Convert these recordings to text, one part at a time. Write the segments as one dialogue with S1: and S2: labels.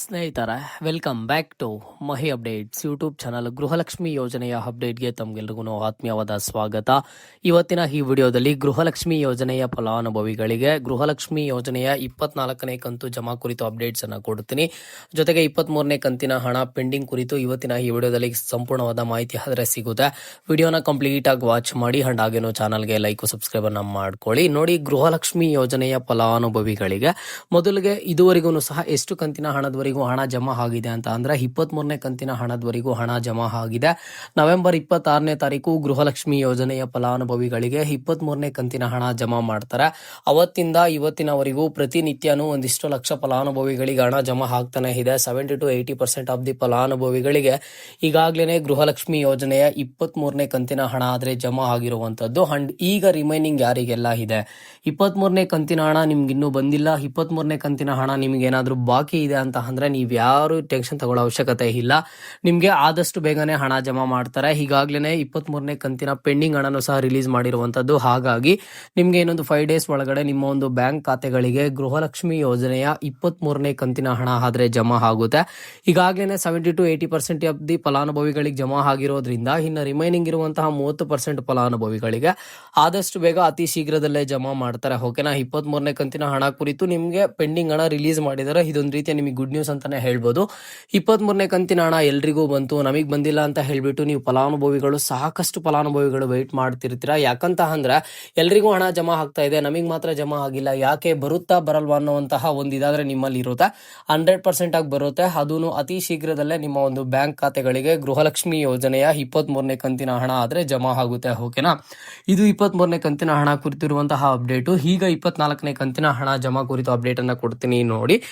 S1: ಸ್ನೇಹಿತರೆ welcome back to Mahi updates YouTube channel Gruhalakshmi ಯೋಜನೆಯ ಅಪ್ಡೇಟ್ಗೆ ತಮ್ಗೆಲ್ರಿಗೂ ಆತ್ಮೀಯವಾದ ಸ್ವಾಗತ. ಇವತ್ತಿನ ಈ ವಿಡಿಯೋದಲ್ಲಿ ಗೃಹಲಕ್ಷ್ಮಿ ಯೋಜನೆಯ ಫಲಾನುಭವಿಗಳಿಗೆ ಗೃಹಲಕ್ಷ್ಮಿ ಯೋಜನೆಯ ಇಪ್ಪತ್ನಾಲ್ಕನೇ ಕಂತು ಜಮಾ ಕುರಿತು ಅಪ್ಡೇಟ್ಸ್ ಅನ್ನು ಕೊಡ್ತೀನಿ. ಜೊತೆಗೆ ಇಪ್ಪತ್ಮೂರನೇ ಕಂತಿನ ಹಣ ಪೆಂಡಿಂಗ್ ಕುರಿತು ಇವತ್ತಿನ ಈ ವಿಡಿಯೋದಲ್ಲಿ ಸಂಪೂರ್ಣವಾದ ಮಾಹಿತಿ ಆದರೆ ಸಿಗುತ್ತೆ. ವಿಡಿಯೋನ ಕಂಪ್ಲೀಟ್ ಆಗಿ ವಾಚ್ ಮಾಡಿ ಅಂಡ್ ಹಾಗೇನು ಚಾನಲ್ಗೆ ಲೈಕ್ ಸಬ್ಸ್ಕ್ರೈಬ್ ಅನ್ನ ಮಾಡ್ಕೊಳ್ಳಿ. ನೋಡಿ, ಗೃಹಲಕ್ಷ್ಮಿ ಯೋಜನೆಯ ಫಲಾನುಭವಿಗಳಿಗೆ ಮೊದಲಿಗೆ ಇದುವರೆಗೂ ಸಹ ಎಷ್ಟು ಕಂತಿನ ಹಣದವರೆಗೂ ಹಣ ಜಮಾ ಆಗಿದೆ ಅಂತ ಅಂದ್ರೆ ಇಪ್ಪತ್ತ್ ಮೂರನೇ ಕಂತಿನ ಹಣದವರೆಗೂ ಹಣ ಜಮಾ ಆಗಿದೆ. ನವೆಂಬರ್ ಇಪ್ಪತ್ತಾರನೇ ತಾರೀಕು ಗೃಹಲಕ್ಷ್ಮಿ ಯೋಜನೆಯ ಫಲಾನುಭವಿಗಳಿಗೆ ಇಪ್ಪತ್ತ್ ಮೂರನೇ ಕಂತಿನ ಹಣ ಜಮಾ ಮಾಡ್ತಾರೆ. ಅವತ್ತಿಂದ ಇವತ್ತಿನವರೆಗೂ ಪ್ರತಿನಿತ್ಯನೂ ಒಂದಿಷ್ಟು ಲಕ್ಷ ಫಲಾನುಭವಿಗಳಿಗೆ ಹಣ ಜಮಾ ಆಗ್ತಾನೆ ಇದೆ. Seventy to eighty percent of the ಫಲಾನುಭವಿಗಳಿಗೆ ಈಗಾಗಲೇ ಗೃಹಲಕ್ಷ್ಮಿ ಯೋಜನೆಯ ಇಪ್ಪತ್ತ್ ಮೂರನೇ ಕಂತಿನ ಹಣ ಆದ್ರೆ ಜಮಾ ಆಗಿರುವಂತದ್ದು. ಅಂಡ್ ಈಗ ರಿಮೈನಿಂಗ್ ಯಾರಿಗೆಲ್ಲ ಇದೆ? ಇಪ್ಪತ್ತ್ ಮೂರನೇ ಕಂತಿನ ಹಣ ನಿಮ್ಗೆ ಇನ್ನೂ ಬಂದಿಲ್ಲ. ಇಪ್ಪತ್ತ್ ಮೂರನೇ ಕಂತಿನ ಹಣ ನಿಮ್ಗೆ ಏನಾದರೂ ಬಾಕಿ ಇದೆ ಅಂತ ಅಂದ್ರೆ ನೀವು ಯಾರು ಟೆನ್ಷನ್ ತಗೊಳ್ಳೋ ಅವಶ್ಯಕತೆ ಇಲ್ಲ. ನಿಮ್ಗೆ ಆದಷ್ಟು ಬೇಗನೆ ಹಣ ಜಮಾ ಮಾಡ್ತಾರೆ. ಈಗಾಗಲೇ ಇಪ್ಪತ್ ಮೂರನೇ ಕಂತಿನ ಪೆಂಡಿಂಗ್ ಹಣನು ಸಹ ರಿಲೀಸ್ ಮಾಡಿರುವಂತದ್ದು. ಹಾಗಾಗಿ ನಿಮ್ಗೆ ಇನ್ನೊಂದು ಫೈವ್ ಡೇಸ್ ಒಳಗಡೆ ನಿಮ್ಮ ಒಂದು ಬ್ಯಾಂಕ್ ಖಾತೆಗಳಿಗೆ ಗೃಹಲಕ್ಷ್ಮಿ ಯೋಜನೆಯ ಇಪ್ಪತ್ತ್ ಮೂರನೇ ಕಂತಿನ ಹಣ ಆದ್ರೆ ಜಮಾ ಆಗುತ್ತೆ. ಈಗಾಗಲೇ seventy to eighty percent of the ಫಲಾನುಭವಿಗಳಿಗೆ ಜಮಾ ಆಗಿರೋದ್ರಿಂದ ಇನ್ನು ರಿಮೈನಿಂಗ್ ಇರುವಂತಹ ಮೂವತ್ತು ಪರ್ಸೆಂಟ್ ಫಲಾನುಭವಿಗಳಿಗೆ ಆದಷ್ಟು ಬೇಗ ಅತಿ ಶೀಘ್ರದಲ್ಲೇ ಜಮಾ ಮಾಡ್ತಾರೆ. ಓಕೆನಾ? ಇಪ್ಪತ್ತ್ ಮೂರನೇ ಕಂತಿನ ಹಣ ಕುರಿತು ನಿಮಗೆ ಪೆಂಡಿಂಗ್ ಹಣ ರಿಲೀಸ್ ಮಾಡಿದರೆ ಇದೊಂದು ರೀತಿಯ ನಿಮಗೆ ಗುಡ್ ನ್ಯೂಸ್ ಅಂತಾನೆ ಹೇಳ್ಬೋದು. ಇಪ್ಪತ್ತ್ ಮೂರನೇ ಕಂತಿನ ಹಣ ಎಲ್ರಿಗೂ ಬಂತು. ನಮಗೆ ಬಂದಿಲ್ಲ ಅಂತ ಹೇಳ್ಬಿಟ್ಟು ನೀವು ಫಲಾನುಭವಿಗಳು ಸಾಕಷ್ಟು ಫಲಾನುಭವಿಗಳು ವೆಯ್ಟ್ ಮಾಡ್ತಿರ್ತೀರಾ? ಯಾಕಂತ ಅಂದ್ರೆ ಎಲ್ರಿಗೂ ಹಣ ಜಮಾ ಆಗ್ತಾ ಇದೆ. ನಮಗೆ ಮಾತ್ರ ಜಮಾ ಆಗಿಲ್ಲ. ಯಾಕೆ ಬರುತ್ತಾ ಬರಲ್ವಾ ಅನ್ನುವಂತಹ ಒಂದು ಇದಾದ್ರೆ ನಿಮ್ಮಲ್ಲಿ ಇರುತ್ತೆ. ಹಂಡ್ರೆಡ್ ಪರ್ಸೆಂಟ್ ಆಗಿ ಬರುತ್ತೆ. ಅದೂ ಅತಿ ಶೀಘ್ರದಲ್ಲೇ ನಿಮ್ಮ ಒಂದು ಬ್ಯಾಂಕ್ ಖಾತೆಗಳಿಗೆ ಗೃಹಲಕ್ಷ್ಮಿ ಯೋಜನೆಯ ಇಪ್ಪತ್ತ್ ಮೂರನೇ ಕಂತಿನ ಹಣ ಆದ್ರೆ ಜಮಾ ಆಗುತ್ತೆ. ಓಕೆನಾ? ಇದು ಇಪ್ಪತ್ತ್ ಮೂರನೇ ಕಂತಿನ ಹಣ ಕುರಿತಿರುವಂತಹ ಅಪ್ಡೇಟು ಈಗ ಇಪ್ಪತ್ನಾಲ್ಕನೇ ಕಂತಿನ ಹಣ ಜಮಾ ಕುರಿತು ಅಪ್ಡೇಟ್ ಅನ್ನ ಕೊಡ್ತೀನಿ ನೋಡಿ.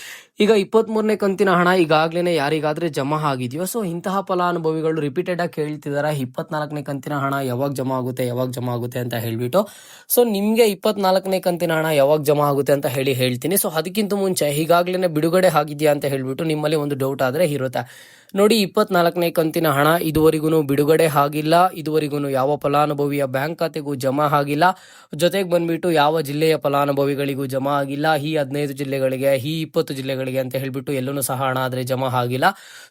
S1: ಈಗ ಇಪ್ಪತ್ತ್ ಮೂರನೇ ಕಂತಿನ ಹಣ ಈಗಾಗಲೇ ಯಾರಿಗಾದ್ರೆ ಜಮಾ ಆಗಿದೆಯೋ. ಸೊ ಇಂತಹ ಫಲಾನುಭವಿಗಳು ರಿಪೀಟೆಡ್ ಆಗಿ ಕೇಳ್ತಿದ್ದಾರೆ ಇಪ್ಪತ್ನಾಲ್ಕನೇ ಕಂತಿನ ಹಣ ಯಾವಾಗ ಜಮಾ ಆಗುತ್ತೆ, ಯಾವಾಗ ಜಮಾ ಆಗುತ್ತೆ ಅಂತ ಹೇಳ್ಬಿಟ್ಟು. ಸೊ ನಿಮ್ಗೆ ಇಪ್ಪತ್ನಾಲ್ಕನೇ ಕಂತಿನ ಹಣ ಯಾವಾಗ ಜಮಾ ಆಗುತ್ತೆ ಅಂತ ಹೇಳಿ ಹೇಳ್ತೀನಿ. ಸೊ ಅದಕ್ಕಿಂತ ಮುಂಚೆ ಈಗಾಗಲೇ ಬಿಡುಗಡೆ ಆಗಿದೆಯಾ ಅಂತ ಹೇಳ್ಬಿಟ್ಟು ನಿಮ್ಮಲ್ಲಿ ಒಂದು ಡೌಟ್ ಆದ್ರೆ ಇರುತ್ತೆ. ನೋಡಿ, ಇಪ್ಪತ್ನಾಲ್ಕನೇ ಕಂತಿನ ಹಣ ಇದುವರೆಗೂ ಬಿಡುಗಡೆ ಆಗಿಲ್ಲ, ಇದುವರೆಗೂ ಯಾವ ಫಲಾನುಭವಿಯ ಬ್ಯಾಂಕ್ ಖಾತೆಗೂ ಜಮಾ ಆಗಿಲ್ಲ. ಜೊತೆಗೆ ಬಂದ್ಬಿಟ್ಟು ಯಾವ ಜಿಲ್ಲೆಯ ಫಲಾನುಭವಿಗಳಿಗೂ ಜಮಾ ಆಗಿಲ್ಲ, ಈ ಹದಿನೈದು ಜಿಲ್ಲೆಗಳಿಗೆ, ಈ ಇಪ್ಪತ್ತು ಜಿಲ್ಲೆಗಳಿಗೆ ಅಂತ ಹೇಳ್ಬಿಟ್ಟು ಎಲ್ಲೂ ಸಹ ಹಣ ಆದರೆ ಜಮಾ ಆಗಿಲ್ಲ.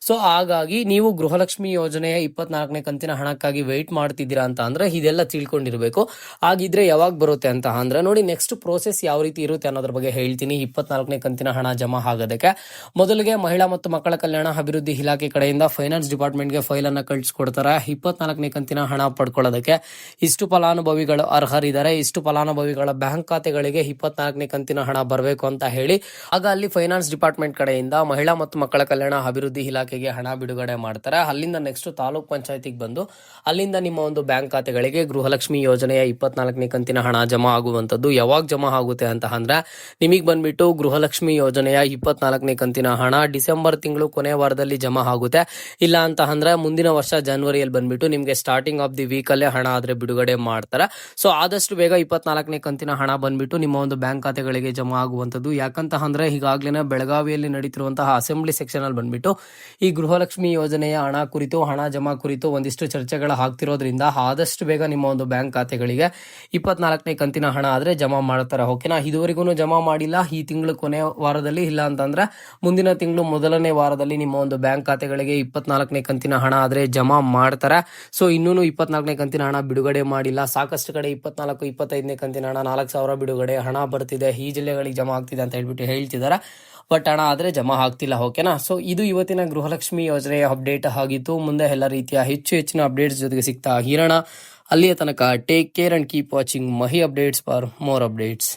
S1: ಸೊ ಹಾಗಾಗಿ ನೀವು ಗೃಹಲಕ್ಷ್ಮಿ ಯೋಜನೆಯ ಇಪ್ಪತ್ನಾಲ್ಕನೇ ಕಂತಿನ ಹಣಕ್ಕಾಗಿ ವೆಯ್ಟ್ ಮಾಡ್ತಿದ್ದೀರಾ ಅಂತ ಅಂದ್ರೆ ಇದೆಲ್ಲ ತಿಳ್ಕೊಂಡಿರ್ಬೇಕು. ಆಗಿದ್ರೆ ಯಾವಾಗ ಬರುತ್ತೆ ಅಂತ ಅಂದ್ರೆ ನೋಡಿ ನೆಕ್ಸ್ಟ್ ಪ್ರೋಸೆಸ್ ಯಾವ ರೀತಿ ಇರುತ್ತೆ ಅನ್ನೋದ್ರ ಬಗ್ಗೆ ಹೇಳ್ತೀನಿ. ಇಪ್ಪತ್ನಾಲ್ಕನೇ ಕಂತಿನ ಹಣ ಜಮಾ ಆಗೋದಕ್ಕೆ. ಮೊದಲಿಗೆ ಮಹಿಳಾ ಮತ್ತು ಮಕ್ಕಳ ಕಲ್ಯಾಣ ಅಭಿವೃದ್ಧಿ ಇಲಾಖೆ ಕಡೆಯಿಂದ ಫೈನಾನ್ಸ್ ಡಿಪಾರ್ಟ್ಮೆಂಟ್ಗೆ ಫೈಲ್ ಅನ್ನ ಕಳಿಸ್ಕೊಡ್ತಾರೆ. ಇಪ್ಪತ್ನಾಲ್ಕನೇ ಕಂತಿನ ಹಣ ಪಡ್ಕೊಳ್ಳೋದಕ್ಕೆ ಇಷ್ಟು ಫಲಾನುಭವಿಗಳು ಅರ್ಹರಿದ್ದಾರೆ. ಇಷ್ಟು ಫಲಾನುಭವಿಗಳ ಬ್ಯಾಂಕ್ ಖಾತೆಗಳಿಗೆ ಇಪ್ಪತ್ನಾಲ್ಕನೇ ಕಂತಿನ ಹಣ ಬರಬೇಕು ಅಂತ ಹೇಳಿ. ಆಗ ಅಲ್ಲಿ ಫೈನಾನ್ಸ್ ಡಿಪಾರ್ಟ್ಮೆಂಟ್ ಕಡೆಯಿಂದ ಮಹಿಳಾ ಮತ್ತು ಮಕ್ಕಳ ಕಲ್ಯಾಣ ಅಭಿವೃದ್ಧಿ ಇಲಾಖೆಗೆ ಹಣ ಬಿಡುಗಡೆ ಮಾಡ್ತಾರೆ. ಅಲ್ಲಿಂದ ನೆಕ್ಸ್ಟ್ ತಾಲೂಕ್ ಪಂಚಾಯತಿಗೆ ಬಂದು ಅಲ್ಲಿಂದ ನಿಮ್ಮ ಒಂದು ಬ್ಯಾಂಕ್ ಖಾತೆಗಳಿಗೆ ಗೃಹಲಕ್ಷ್ಮಿ ಯೋಜನೆಯ ಇಪ್ಪತ್ನಾಲ್ಕನೇ ಕಂತಿನ ಹಣ ಜಮಾ ಆಗುವಂಥದ್ದು ಯಾವಾಗ ಜಮಾ ಆಗುತ್ತೆ ಅಂತ ಅಂದ್ರೆ ನಿಮಗೆ ಬಂದ್ಬಿಟ್ಟು ಗೃಹಲಕ್ಷ್ಮಿ ಯೋಜನೆಯ ಇಪ್ಪತ್ನಾಲ್ಕನೇ ಕಂತಿನ ಹಣ ಡಿಸೆಂಬರ್ ತಿಂಗಳು ಕೊನೆ ವಾರದಲ್ಲಿ ಜಮಾ ಆಗುತ್ತೆ. ಇಲ್ಲ ಅಂತ ಅಂದ್ರೆ ಮುಂದಿನ ವರ್ಷ ಜನವರಿಯಲ್ಲಿ ಬಂದ್ಬಿಟ್ಟು ನಿಮಗೆ ಸ್ಟಾರ್ಟಿಂಗ್ ಆಫ್ ದಿ ವೀಕಲ್ಲೇ ಹಣ ಆದ್ರೆ ಬಿಡುಗಡೆ ಮಾಡ್ತಾರೆ. ಸೊ ಆದಷ್ಟು ಬೇಗ ಇಪ್ಪತ್ನಾಲ್ಕನೇ ಕಂತಿನ ಹಣ ಬಂದ್ಬಿಟ್ಟು ನಿಮ್ಮ ಒಂದು ಬ್ಯಾಂಕ್ ಖಾತೆಗಳಿಗೆ ಜಮಾ ಆಗುವಂಥದ್ದು. ಯಾಕಂತ ಅಂದ್ರೆ ಈಗಾಗಲೇ ಬೆಳಗಾವಿಯಲ್ಲಿ ನಡೀತಿರುವಂತಹ ಅಸೆಂಬ್ಲಿ ಸೆಕ್ಷನ್ ಅಲ್ಲಿ ಬಂದ್ಬಿಟ್ಟು ಈ ಗೃಹಲಕ್ಷ್ಮಿ ಯೋಜನೆಯ ಹಣ ಕುರಿತು, ಹಣ ಜಮಾ ಕುರಿತು ಒಂದಿಷ್ಟು ಚರ್ಚೆಗಳು ಆಗ್ತಿರೋದ್ರಿಂದ ಆದಷ್ಟು ಬೇಗ ನಿಮ್ಮ ಒಂದು ಬ್ಯಾಂಕ್ ಖಾತೆಗಳಿಗೆ ಇಪ್ಪತ್ನಾಲ್ಕನೇ ಕಂತಿನ ಹಣ ಆದ್ರೆ ಜಮಾ ಮಾಡ್ತಾರೆ. ಓಕೆನಾ ಇದುವರೆಗೂ ಜಮಾ ಮಾಡಿಲ್ಲ. ಈ ತಿಂಗಳು ಕೊನೆ ವಾರದಲ್ಲಿ ಇಲ್ಲ ಅಂತಂದ್ರೆ ಮುಂದಿನ ತಿಂಗಳು ಮೊದಲನೇ ವಾರದಲ್ಲಿ ನಿಮ್ಮ ಒಂದು ಬ್ಯಾಂಕ್ ಖಾತೆಗಳಿಗೆ ಇಪ್ಪತ್ನಾಲ್ಕನೇ ಕಂತಿನ ಹಣ ಆದ್ರೆ ಜಮಾ ಮಾಡ್ತಾರೆ. ಸೊ ಇನ್ನೂ ಇಪ್ಪತ್ನಾಲ್ಕನೇ ಕಂತಿನ ಹಣ ಬಿಡುಗಡೆ ಮಾಡಿಲ್ಲ. ಸಾಕಷ್ಟು ಕಡೆ ಇಪ್ಪತ್ನಾಲ್ಕು, ಇಪ್ಪತ್ತೈದನೇ ಕಂತಿನ ಹಣ, ನಾಲ್ಕು ಸಾವಿರ ಬಿಡುಗಡೆ ಹಣ ಬರ್ತಿದೆ. ಈ ಜಿಲ್ಲೆಗಳಿಗೆ ಜಮಾ ಆಗ್ತಿದೆ ಅಂತ ಹೇಳ್ಬಿಟ್ಟು ಹೇಳ್ತಿದ್ದಾರೆ ಬಟ್ ಹಣ ಆದ್ರೆ ಜಮಾ ಆಗ್ತಿಲ್ಲ ಓಕೆನಾ ಸೊ ಇದು ಇವತ್ತಿನ ಗೃಹಲಕ್ಷ್ಮಿ ಯೋಜನೆಯ ಅಪ್ಡೇಟ್ ಆಗಿತ್ತು ಮುಂದೆ ಎಲ್ಲ ರೀತಿಯ ಹೆಚ್ಚು ಹೆಚ್ಚಿನ ಅಪ್ಡೇಟ್ಸ್ ಜೊತೆಗೆ ಸಿಗ್ತಾ ಹೀರೋಣ. ಅಲ್ಲಿಯ ತನಕ take care and keep watching Mahi updates for more updates